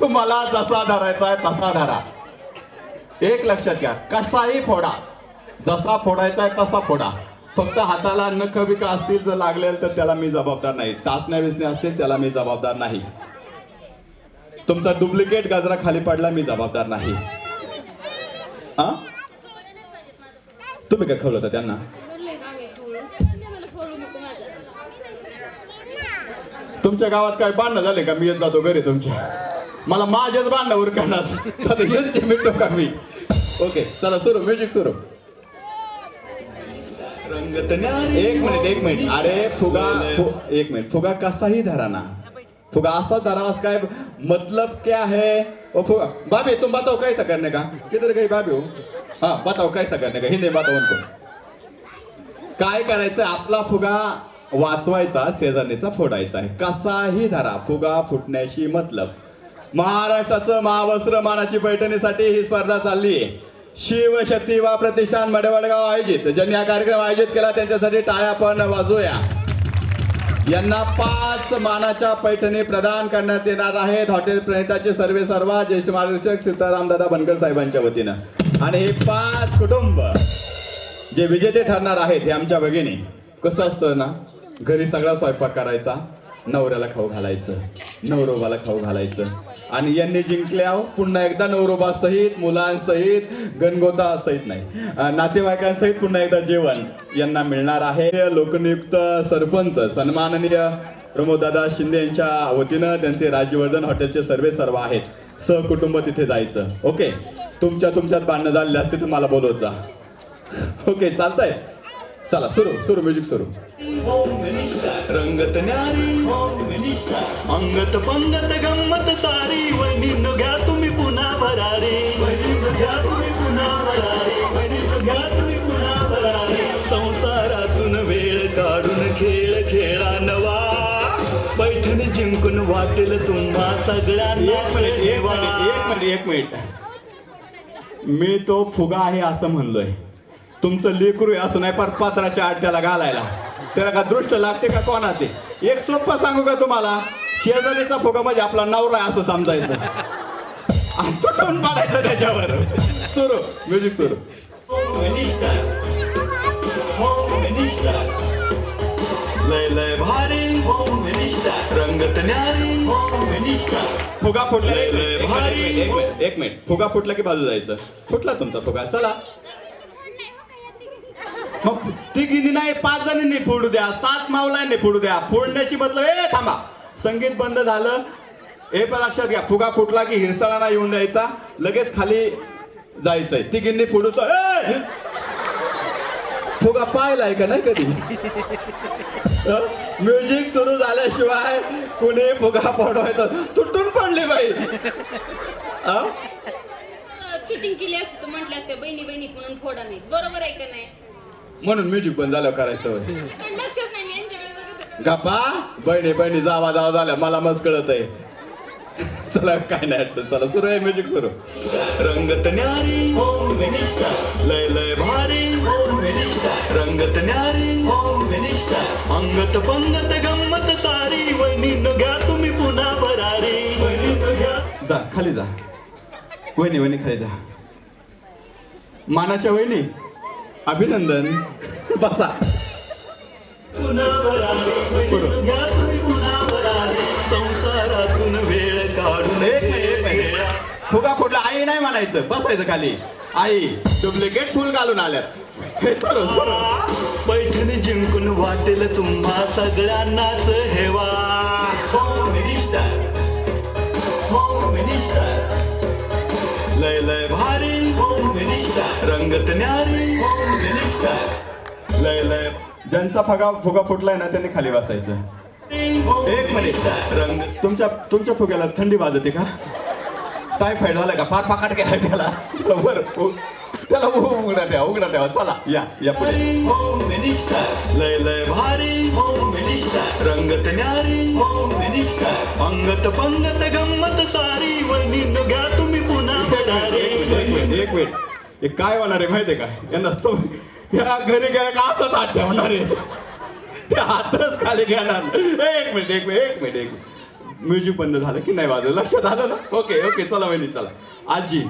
तुम्हाला जसा धरायचा आहे तसा धरा. एक लक्षात घ्या कसाही फोडा. जसा फोडायचा आहे तसा फोडा. फक्त हाताला नख बिका असतील जर लागलेल तर त्याला मी जबाबदार नाही. टाचण्या बिसण्या असतील त्याला मी जबाबदार नाही. तुमचा डुप्लिकेट गजरा खाली पडला मी जबाबदार नाही. हा तुम्ही काय खवलं होतं त्यांना? तुमच्या गावात काय बांधणं झाले का? मी येत जातो घरी तुमच्या. मला माझ्याच आता यांचे मिटतो का मी? ओके चला सुरू म्युझिक सुरू. एक मिनिट एक मिनिट. अरे फुगा फु, एक मिनिट. फुगा कसाही धरा ना. फुगा असा धरा काय मतलब क्या है? ओ फुगा. भाभी तुम बताओ कैसा करने का? किधर गई भाभी हो? हाँ बताओ कैसा करने का? हिंदी बताओ उनको. काय करायचं? आपला फुगा वाचवायचा शेजारणीचा फोडायचा आहे. कसाही धरा फुगा फुटण्याशी मतलब. महाराष्ट्राचं महावस्त्र मानाची पैठणीसाठी ही स्पर्धा चालली. आहे शिवशक्ती वा प्रतिष्ठान मडवडगाव आयोजित. ज्यांनी हा कार्यक्रम आयोजित केला त्यांच्यासाठी टाळ्या पण वाजूया. यांना पाच मानाच्या पैठणी प्रदान करण्यात येणार आहेत. हॉटेल प्रणिताचे सर्वे सर्वा ज्येष्ठ मार्गदर्शक सीतारामदादा बनकर साहेबांच्या वतीनं. आणि हे पाच कुटुंब जे विजेते ठरणार आहेत हे आमच्या भगिनी. कसं असतं ना घरी सगळा स्वयंपाक करायचा नवऱ्याला खाऊ घालायचं नवरोबाला खाऊ घालायचं. आणि यांनी जिंकल्या पुन्हा एकदा नवरोबा सहित मुलांसहित गणगोता सहित नाही. नातेवाईकांसहित पुन्हा एकदा जेवण यांना मिळणार आहे. लोकनियुक्त सरपंच सन्माननीय प्रमोददादा शिंदे यांच्या वतीनं त्यांचे राज्यवर्धन हॉटेलचे सर्वे सर्व आहेत. सहकुटुंब तिथे जायचं. ओके? तुमच्या तुमच्यात भांडणं झालेले असते तुम्हाला बोलवत जा. ओके चालतंय. चला सुरू सुरू म्युझिक सुरू. रंगत न्यारी अंगत पंगत गंमत सारी वहिनीनो घ्या तुम्ही पुन्हा भरारी घ्या तुम्ही पुन्हा भरारी घ्या तुम्ही पुन्हा भरारी संसारातून वेळ काढून खेळ खेळा नवा. पैठण जिंकून वाटेल तुम्हा सगळ्यांना एक मिनिट एक मिनिट मी तो फुगा आहे असं म्हणलोय. तुमचं लेकरू असं नाही पर पात्राच्या आड त्याला घालायला. त्याला का दृष्ट लागते का कोणाचे? एक सोपं सांगू का तुम्हाला? शेजारीचा फुगा म्हणजे आपला नवरा असं समजायचं. तुटून पाडायचं त्याच्यावर. सुरू म्युझिक सुरू. लय लय भारी. रंगत न्यारी. फुगा फुटला एक मिनिट. फुगा फुटला की बाजू जायचं? फुटला तुमचा फुगा. चला. मग तिघींनी नाही पाच जणींनी फोडू द्या सात मावलांनी फोडू द्या. फोडण्याची मतलब ए थांबा. संगीत बंद झालं. हे पण लक्षात घ्या फुगा फुटला की हिरसाळाना येऊन द्यायचा. लगेच खाली जायचंय. तिघींनी फोडूच फुगा पाहिलाय का नाही कधी? म्युझिक सुरू झाल्याशिवाय कुणी फुगा फोडवायचा तुटून पडली बाई. चिटिंग केली असते म्हटलं असते बहिणी बहिणी म्हणून फोडा नाही. बरोबर आहे का नाही? म्हणून म्युझिक बंद झालं करायचं होय. पण लक्षच नाही मी यांच्याकडे बघत होते. गप्पा? बहिणी बहिणी जावा जावा झाल्या मला मस्त कळत आहे. चला काय नाही अडचण चला सुरू आहे म्युझिक सुरू. रंगत न्यारी होम मिनिस्टर लय लय भारी. होम मिनिस्टर रंगत न्यारी होम मिनिस्टर अंगत पंगत गंमत सारी. वहिनीनो घ्या तुम्ही पुन्हा भरारी. घ्या. जा खाली जा. वहिनी वहिनी खाली जा. मानाच्या वहिनी. अभिनंदन. बसा. संसारातून वेळ काढून. फुगा फुटला आई नाही म्हणायचं. बसायचं खाली. आई डुप्लिकेट फुल घालून आल्यात. हे पैठण जिंकून वाटेल तुम्हा सगळ्यांनाच हेवा. लय लय भारी रंगत न्यारी. लय लय. ज्यांचा फगा फुगा फुटलाय ना त्यांनी खाली बसायचं. एक मिनिट. रंग तुमच्या तुमच्या फुग्याला थंडी वाजते का? टायफॉइड झाला का? फार पाकाट केला त्याला. उ- त्याला उघडा ठेवा उघडा ठेवा. चला या या पुढे. लय लय. भारी रंगत न्यारी. अंगत पंगत गंमत सारी. वहिनीनो घ्या तुम्ही पुन्हा एक मिनिट एक हे काय होणार आहे माहितीये का? यांना या घरी गेल्या का असंच हात ठेवणार आहे? ते हातच खाली घेणार. एक मिनिट एक मिनिट एक मिनिट एक मिनिट. म्युझिक बंद झालं की नाही वाजलं लक्षात आलं ना? ओके ओके चला वहिनी चला. आजी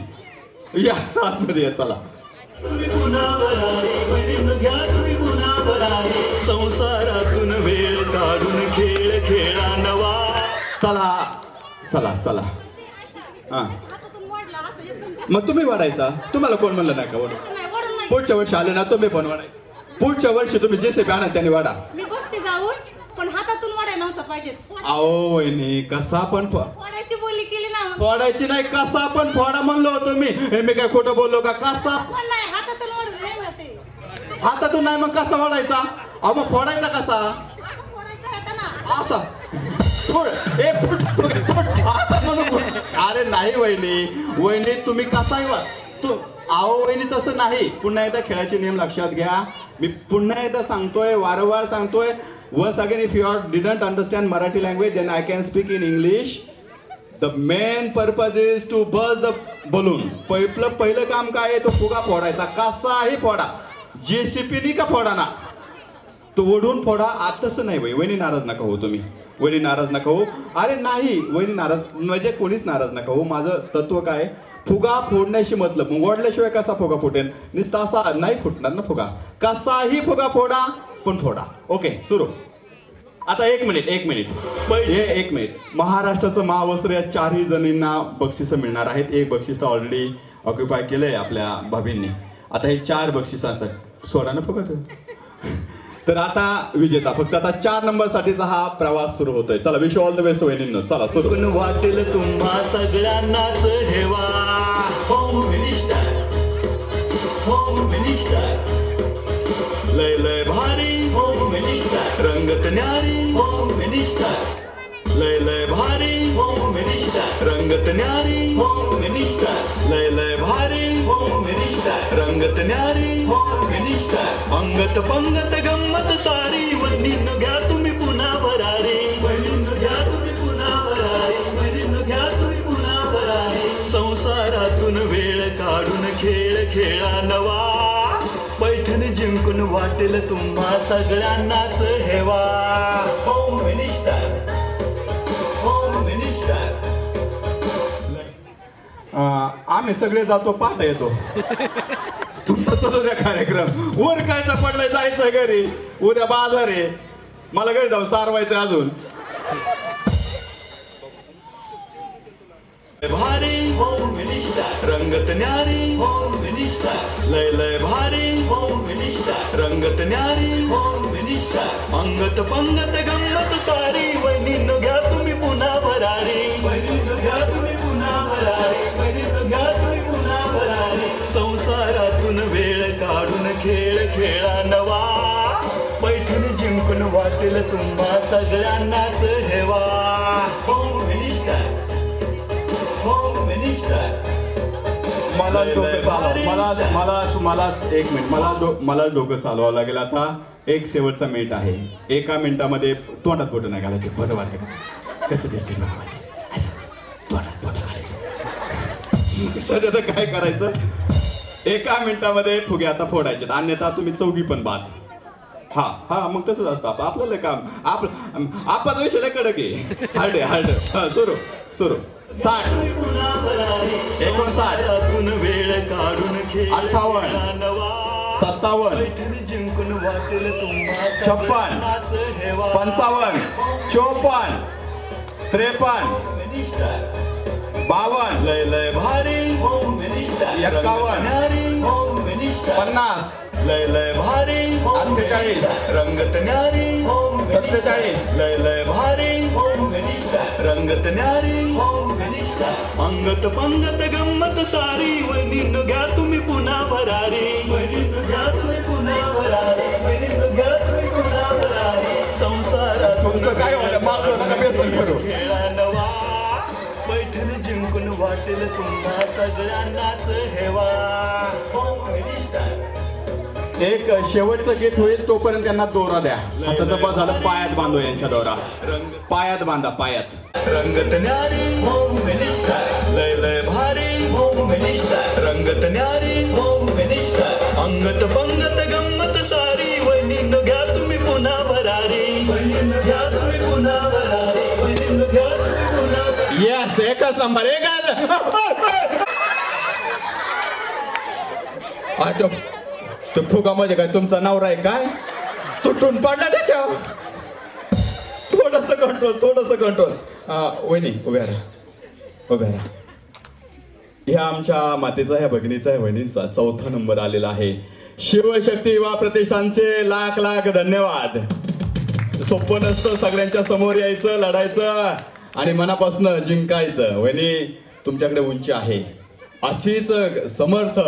या आतमध्ये या चला. संसारातून वेळ काढून खेळ खेळा नवा. चला चला चला. हा. हातातून मोडला असं एकदम मग तुम्ही वाढायचा? तुम्हाला कोण म्हणलं नाही का वाढू? पुढच्या वर्षी आले ना तुम्ही पण वाढायचं. पुढच्या वर्षी तुम्ही जे से आणा त्यांनी वाढा. मी बसते जाऊन पण हातातून वडाय नव्हतं पाहिजे. वहिनी कसा पण फ- फोडायची बोली केली ना मग. फोडायची नाही कसा पण फोडा म्हणलो होतो मी हे मी काय खोटं बोललो का? कसा पण नाही हातातून वडून नाही ना ते. हातातून नाही मग कसा वाढायचा? अहो मग फोडायचा कसा? आता फोडायचं आहे ना. असा. फोड. ए फोड फोड फोड. असा म्हणून फोड. अरे नाही वहिनी. वहिनी तुम्ही कसाही वा तू आहो वहिनी तसं नाही. पुन्हा एकदा खेळाचे नियम लक्षात घ्या. मी पुन्हा एकदा सांगतोय वारंवार सांगतोय. Once again if you are didn't understand Marathi language then I can speak in English the main purpose is to bust the balloon पहिलं पहिलं काम काय आहे? तो फुगा फोडायचा. कसाही फोडा. जेसीपीनी का फोडा ना तो ओढून फोडा. आताच नाही बाई वहिनी नाराज नका हो तुम्ही. वहिनी नाराज नका हो अरे नाही वहिनी नाराज म्हणजे कोणीच नाराज नका हो माझं तत्व काय? फुगा फोडण्याशी मतलब. मग ओढल्याशिवाय कसा फुगा फुटेल नुसता असा नाही फुटणार ना फुगा. कसाही फुगा फोडा पण फोडा. ओके सुरू. आता एक मिनिट एक मिनिट. हे एक मिनिट. महाराष्ट्राचं महावस्त्र या चारही जणींना बक्षिसं मिळणार आहेत. एक बक्षीस तर ऑलरेडी ऑक्युपाय केलंय आपल्या भाभींनी. आता हे चार बक्षिसांसाठी सोडा ना फुगा तर आता विजेता फक्त आता चार नंबर साठीचा हा प्रवास सुरू होतोय. चला विश ऑल द बेस्ट वहिनींनो. चला सुरू. वाटेल तुम्हा सगळ्यांनाच हेवा. होम मिनिस्टर होम मिनिस्टर लय लय भारी होम मिनिस्टर रंगत न्यारी होम मिनिस्टर लय लय भारी होम मिनिस्टर रंगत न्यारी होम मिनिस्टर लय लय मिनिस्टर न्यारी होम अंगत पंगत गंमत सारी वहिनीनं घ्या तुम्ही पुन्हा भरारी वहिनीनं घ्या तुम्ही पुन्हा भरारी वहिनीनं घ्या तुम्ही पुन्हा भरारी संसारातून वेळ काढून खेळ खेळा नवा पैठण जिंकून वाटेल तुम्हा सगळ्यांनाच हेवा होम मिनिस्टर होम मिनिस्टर अं, आम्ही सगळे जातो पाहता येतो तुमचा चालू द्या कार्यक्रम. वर काय पडलाय जायचं घरी? उद्या बाजार आहे. मला घरी जाऊन सारवायचं अजून. भारी. होम मिनिस्टर रंगत न्यारी. होम मिनिस्टर लय लय भारी. होम मिनिस्टर रंगत न्यारी. होम मिनिस्टर अंगत पंगत गंगत वाटेल तुम्हा सगळ्यांनाच हेवा. Home minister. Home minister. मला डोकं चालव. मला मला मलाच एक मिनिट. मला डो- मला डोकं चालवावं लागेल आता. एक शेवटचा मिनिट आहे. एका मिनिटामध्ये तोंडात बोट नाही घालायचे. बरं वाटतं का? कसं दिसते माहिती. असं, तोंडात बोट घालायचे. सध्या तर काय करायचं? एका मिनिटामध्ये फुगे आता फोडायचे अन्यथा तुम्ही चौघी पण बाद. हा हा मग तसंच असतं. आप- आपल्याला काम. आपलं आपाचा विषय कडक आहे. हार्ड हार्ड हा सुरू सुरू. साठ. एकोणसाठ. वेळ काढून अठ्ठावन्न. सत्तावन्न. जिंकून वाटेल तुम्हा छप्पन. पंचावन्न. चोपन्न. त्रेपन्न. बावन्न. लय लय भारी. एक्कावन्न. पन्नास. लय लय भारी अठ्ठेचाळीस. रंगत न्यारी. सत्तेचाळीस. लय लय भारी मिनिस्टर रंगत न्यारी होम मिनिस्टर अंगत पंगत गंमत सारी वहिनीनं घ्या तुम्ही पुन्हा भरारी वहिनीनं घ्या तुम्ही पुन्हा भरारी वहिनीनं घ्या तुम्ही पुन्हा भरारी संसारातून काय होतं? मागचं नका व्यसन करू. पैठण जिंकून वाटेल तुम्हा सगळ्यांनाच हेवा एक शेवटचं गीत होईल तोपर्यंत त्यांना दोरा द्या. आता जपा झालं पायात बांधू यांच्या दोरा. पायात बांधा पायात. रंगत न्यारी होम मिनिस्टर लय लय भारी होम मिनिस्टर रंगत न्यारी होम मिनिस्टर अंगत पंगत गंमत सारी. वहिनीनं घ्या तुम्ही पुन्हा भरारी घ्या तुम्ही पुन्हा भरारी घ्या तुम्ही एकच नंबर एकच आटो तो म्हणजे काय? तुमचा नवरा आहे काय? तुटून पडला त्याच्यावर. थोडस कंट्रोल थोडस कंट्रोल वहिनी उभ्या राहा. उभ्या राहा. ह्या आमच्या मातेचा ह्या भगिनीचा ह्या बहिणींचा चौथा नंबर आलेला आहे. शिवशक्ती वा प्रतिष्ठानचे लाख लाख धन्यवाद. सोपं नसतं सगळ्यांच्या समोर यायचं लढायचं आणि मनापासून जिंकायचं. वहिनी तुमच्याकडे उंची आहे. अशीच समर्थ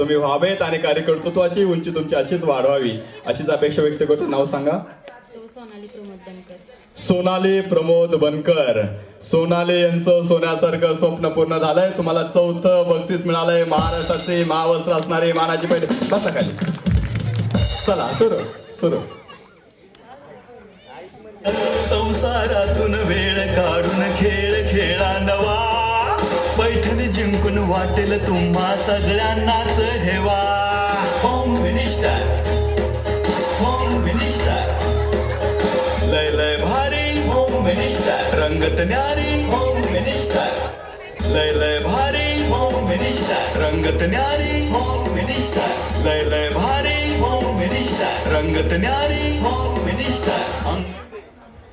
तुम्ही व्हावेत आणि कार्यकर्तृत्वाची उंची तुमची अशीच वाढवावी. अशीच अपेक्षा व्यक्त करतो. नाव सांगा. सौ सोनाली प्रमोद बनकर. सोनाली प्रमोद बनकर. सोनाली यांचं सोन्यासारखं स्वप्न पूर्ण झालंय. तुम्हाला चौथं बक्षीस मिळालंय. महाराष्ट्राचे महावस्त्र असणारे मानाची पैठ बसा खाली. चला सुरू सुरू. संसारातून वेळ काढून खेळ खेळा नवा पैठणी जिंकून वाटेल तुम्हा सगळ्यांनाच हेवा होम मिनिस्टर. Home minister. लय लय भारी. Home minister. रंगत न्यारी. Home minister. लय लय भारी. Home minister. रंगत न्यारी. Home minister. लय लय भारी. Home minister. रंगत न्यारी. Home minister.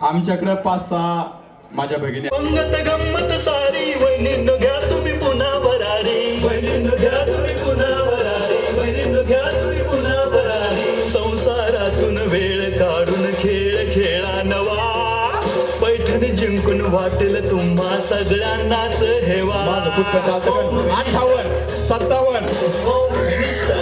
आमच्याकडे पाच सहा माझ्या भगिनी पंगत गंमत सारी वहिनीनं घ्या तुम्ही पुन्हा भरारी वहिनीनं घ्या तुम्ही पुन्हा भरारी वहिनीनं घ्या तुम्ही पुन्हा भरारी संसारातून वेळ काढून खेळ खेळा नवा पैठणी जिंकून वाटेल तुम्हा सगळ्यांनाच हेवा? अठ्ठावन्न सत्तावन्न होम मिनिस्टर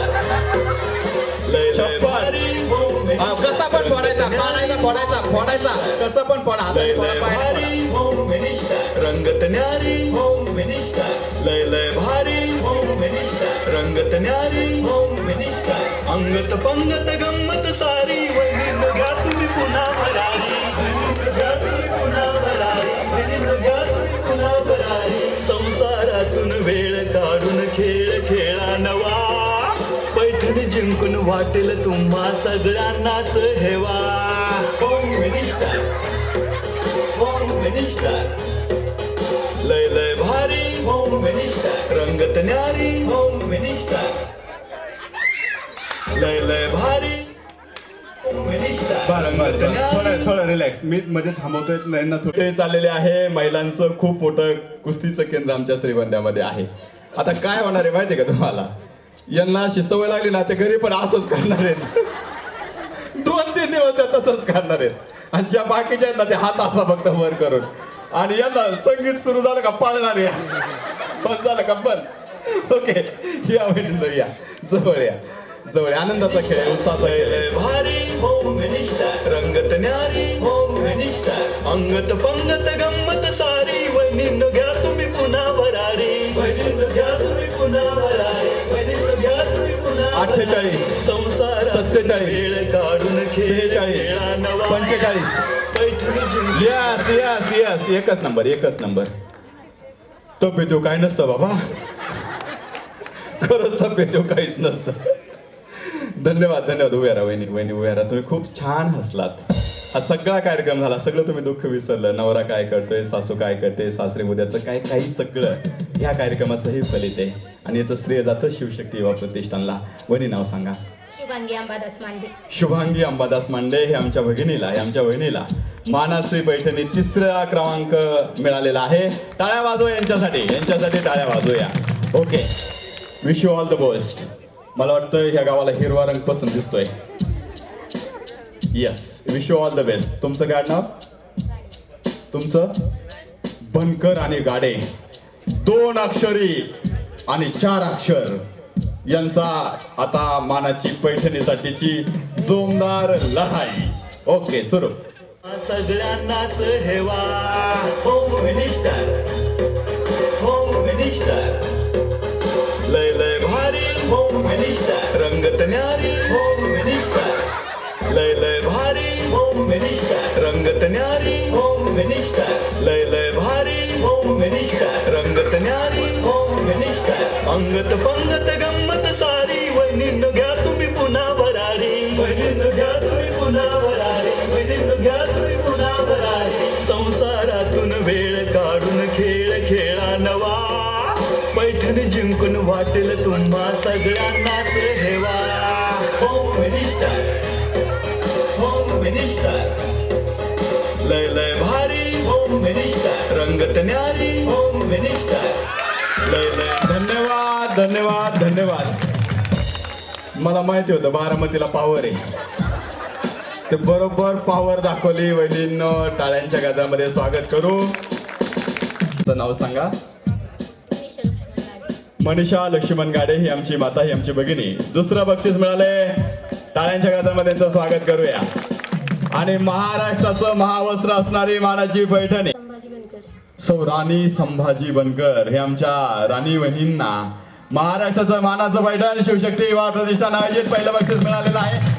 लय छप्पन. हा. कसा पण फोडायचा पाडायचा फोडायचा फोडायचा. कसं पण फोडा. हाताने लय फोडा, लय पायाने फोडा. भारी होम मिनिस्टर. रंगत न्यारी. Home minister. लय लय भारी. Home minister. रंगत न्यारी. Home minister. अंगत पंगत गंमत सारी. तुम्ही पुन्हा भरारी. वहिनीनं घ्या तुम्ही पुन्हा भरारी. वहिनीनं घ्या तुम्ही पुन्हा भरारी. संसारातून वेळ काढून खेळ खेळा नवा. पैठणी जिंकून वाटेल तुम्हा सगळ्यांनाच हेवा. लय लय भारी होम मिनिस्टर. रंगत न्यारी होम मिनिस्टर. लय लय भारी थोडं थोडं रिलॅक्स मी मध्ये थांबवतोय यांना थोडे. चाललेले आहे. महिलांचं खूप मोठं कुस्तीचं केंद्र आमच्या श्रीगोंद्यामध्ये आहे. आता काय होणार आहे माहितीये का तुम्हाला? यांना अशी सवय लागली ना ते घरी पण असंच करणार आहेत. दोन तीन तसंच करणार आहेत. आणि ज्या बाकीच्या आहेत ना ते हात असा फक्त वर करून. आणि यांना संगीत सुरू झालं का पाळणार या. पण झालं का? पण ओके. या वहिनींनो या जवळ या. जवळ आनंदाचा खेळ आहे, उत्साहाचा खेळ भारी होम मिनिस्टर. रंगत न्यारी होम मिनिस्टर. अंगत पंगत गंमत सारी वहिनीनं 48, संसार 47, वेळ काढून खेळ 46, खेळा नवा. 45. पैठणी जिंकून यस यस यस. एकच नंबर एकच नंबर. तब्येत काय नसतं बाबा. खरंच तब्येत काहीच नसतं. धन्यवाद धन्यवाद. उभ्या राहा वहिनी वहिनी उभ्या राहा. तुम्ही खूप छान हसलात. हा सगळा कार्यक्रम झाला. सगळं तुम्ही दुःख विसरलं. नवरा काय करतोय सासू काय करते सासरे उद्याचं काय काही सगळं या कार्यक्रमाचं हे फलित आहे आणि याचं श्रेय जातं शिवशक्ती युवा प्रतिष्ठानला. वहिनी नाव सांगा. शुभांगी अंबादास मांडे. शुभांगी अंबादास मांडे हे आमच्या भगिनीला हे आमच्या बहिणीला मानाश्री पैठणी तिसरा क्रमांक मिळालेला आहे. टाळ्या वाजव यांच्यासाठी. यांच्यासाठी टाळ्या वाजवूया okay. Wish you all the best मला वाटतं ह्या गावाला हिरवा रंग पसंत दिसतोय. Yes wish you all the best तुमचं काय नाव? तुमचं? बनकर आणि गाडे. दोन अक्षरी आणि चार अक्षर. यांचा आता मानाची पैठणीसाठीची जोमदार लढाई. ओके सुरू. सगळ्यांनाच हेवा. होम मिनिस्टर होम मिनिस्टर लय लय भारी होम मिनिस्टर रंगत न्यारी होम मिनिस्टर लय लय भारी. Home minister. रंगत न्यारी. Home minister. लय लय भारी. Home minister. रंगत न्यारी. Home minister. अंगत पंगत गंमत सारी. वहिनीनं घ्या तुम्ही पुन्हा भरारी वहिनीनं घ्या तुम्ही पुन्हा भरारी वहिनीनं घ्या तुम्ही पुन्हा भरारी संसारातून वेळ काढून खेळ खेळ पैठण जिंकून वाटेल तुम्हा सगळ्यांनाच हेवा. Home minister. हो मिनिस्टर लय लय भारी होम मिनिस्टर रंगत न्यारी होम मिनिस्टर लय लय धन्यवाद धन्यवाद धन्यवाद. मला माहिती होतं बारामतीला पावर आहे. ते बरोबर पावर दाखवली वहिनीनं. टाळ्यांच्या गजामध्ये स्वागत करू. नाव सांगा. मनीषा लक्ष्मण गाडे ही आमची माता ही आमची भगिनी. दुसरं बक्षीस मिळाले टाळ्यांच्या गाजामध्ये त्यांचं स्वागत करूया. आणि महाराष्ट्राचं महावस्त्र असणारी मानाची पैठणी. सौ राणी संभाजी बनकर हे आमच्या राणी वहिनींना महाराष्ट्राचं मानाचं पैठण शिवशक्ती युवा प्रतिष्ठान आयोजित पहिलं बक्षीस मिळालेलं आहे.